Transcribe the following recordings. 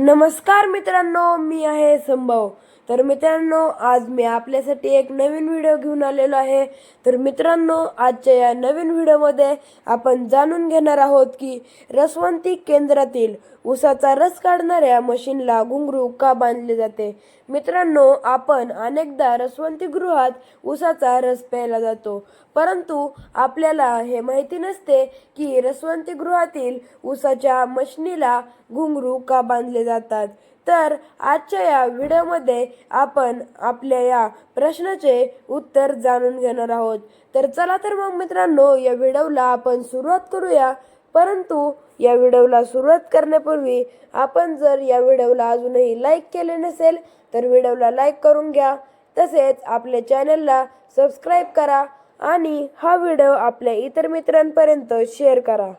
नमस्कार मित्रांनो मी आहे संभव. तर मित्रांनो आज मी आपल्यासाठी एक नवीन व्हिडिओ घेऊन आलेलो आहे. तर मित्रांनो आजच्या या नवीन व्हिडिओमध्ये आपण जाणून घेणार आहोत की रसवंती केंद्रातील उसाचा रस काढणाऱ्या मशीनला घुंगरू का बांधले जाते? मित्रांनो आपण अनेकदा रसवंती गृहात उसाचा रस प्यायला जातो. परंतु आपल्याला हे माहिती नसते की रसवंती गृहातील उसाच्या मशनीला घुंगरू का बांधले जातात? तर आजच्या या व्हिडिओमध्ये आपण आपल्या या प्रश्नाचे उत्तर जाणून घेणार आहोत. तर चला तर मग मित्रांनो या व्हिडिओला आपण सुरुवात करूया. परंतु या व्हिडिओला सुरुवात करण्यापूर्वी आपण जर या व्हिडिओला अजूनही लाईक केले नसेल तर व्हिडिओला लाईक करून घ्या. तसेच आपल्या चॅनलला सबस्क्राईब करा आणि हा व्हिडिओ आपल्या इतर मित्रांपर्यंत शेअर करा.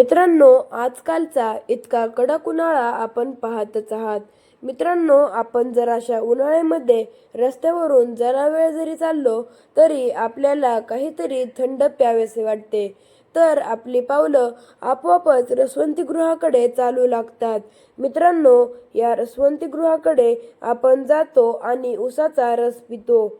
मित्रांनो आजकालचा इतका कडक उन्हाळा आपण पाहतच आहात. मित्रांनो आपण जर अशा उन्हाळ्यामध्ये रस्त्यावरून जरा वेळ जरी चाललो तरी आपल्याला काहीतरी थंड प्यावेसे वाटते. तर आपली पावलं आपोआपच रसवंतीगृहाकडे चालू लागतात. मित्रांनो या रसवंतीगृहाकडे आपण जातो आणि उसाचा रस पितो.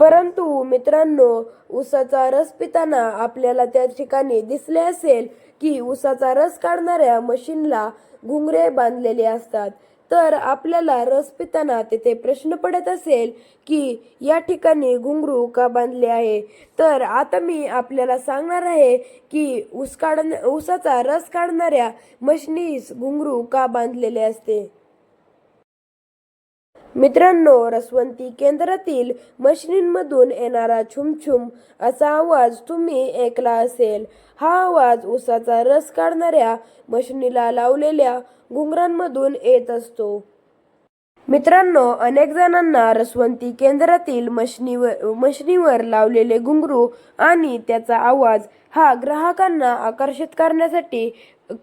परंतु मित्रांनो उसाचा रस पिताना आपल्याला त्या ठिकाणी दिसले असेल की उसाचा रस काढणाऱ्या मशीनला घुंगरे बांधलेले असतात. तर आपल्याला रस पिताना तेथे प्रश्न पडत असेल की या ठिकाणी घुंगरू का बांधले आहे? तर आता मी आपल्याला सांगणार आहे की ऊस काढ ऊसाचा रस काढणाऱ्या मशनीस घुंगरू का बांधलेले असते? मित्रांनो रसवंती केंद्रातील मशिनींमधून येणारा छुमछुम असा आवाज तुम्ही ऐकला असेल. हा आवाज उसाचा रस काढणाऱ्या मशिनीला लावलेल्या घुंगरांमधून येत असतो. मित्रांनो अनेक जणांना रसवंती केंद्रातील मशनीवर मशनीवर लावलेले घुंगरू आणि त्याचा आवाज हा ग्राहकांना आकर्षित करण्यासाठी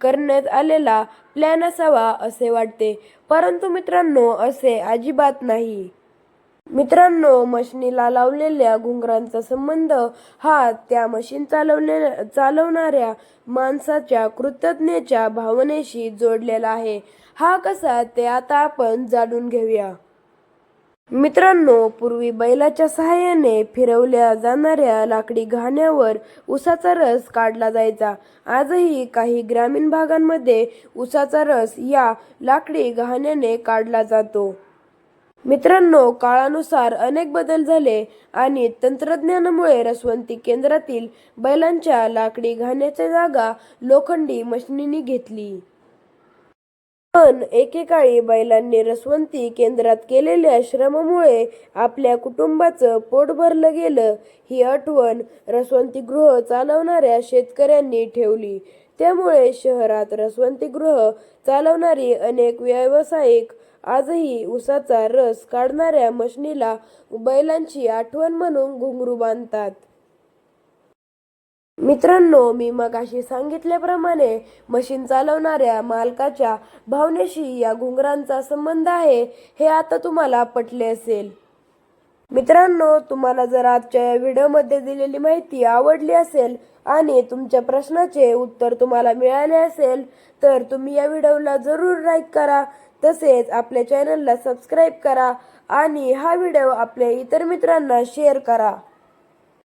करण्यात आलेला प्लॅन असावा असे वाटते. परंतु मित्रांनो असे अजिबात नाही. मित्रांनो मशनीला लावलेल्या घुंगरांचा संबंध हा त्या मशीन चालवले चालवणाऱ्या माणसाच्या कृतज्ञतेच्या भावनेशी जोडलेला आहे. हा कसा ते आता आपण जाणून घेऊया. मित्रांनो पूर्वी बैलाच्या सहाय्याने फिरवल्या जाणाऱ्या लाकडी घाण्यावर उसाचा रस काढला जायचा. आजही काही ग्रामीण भागांमध्ये उसाचा रस या लाकडी घाण्याने काढला जातो. मित्रांनो काळानुसार अनेक बदल झाले आणि तंत्रज्ञानामुळे रसवंती केंद्रातील बैलांच्या लाकडी घाण्याच्या जागा लोखंडी मशिनीने घेतली. पण एकेकाळी बैलांनी रसवंती केंद्रात केलेल्या श्रमामुळे आपल्या कुटुंबाचं पोट भरलं गेलं. ही आठवण रसवंतीगृह चालवणाऱ्या शेतकऱ्यांनी ठेवली. त्यामुळे शहरात रसवंतीगृह चालवणारी अनेक व्यावसायिक आजही उसाचा रस काढणाऱ्या मशनीला बैलांची आठवण म्हणून घुंगरू बांधतात. मित्रांनो मी मगाशी सांगितल्याप्रमाणे मशीन चालवणाऱ्या मालकाच्या भावनेशी या घुंगरांचा संबंध आहे हे आता तुम्हाला पटले असेल. मित्रांनो तुम्हाला जर आजच्या या व्हिडिओमध्ये दिलेली माहिती आवडली असेल आणि तुमच्या प्रश्नाचे उत्तर तुम्हाला मिळाले असेल तर तुम्ही या व्हिडिओला जरूर लाईक करा तसेच आपल्या चॅनलला सबस्क्राईब करा आणि हा व्हिडिओ आपल्या इतर मित्रांना शेअर करा.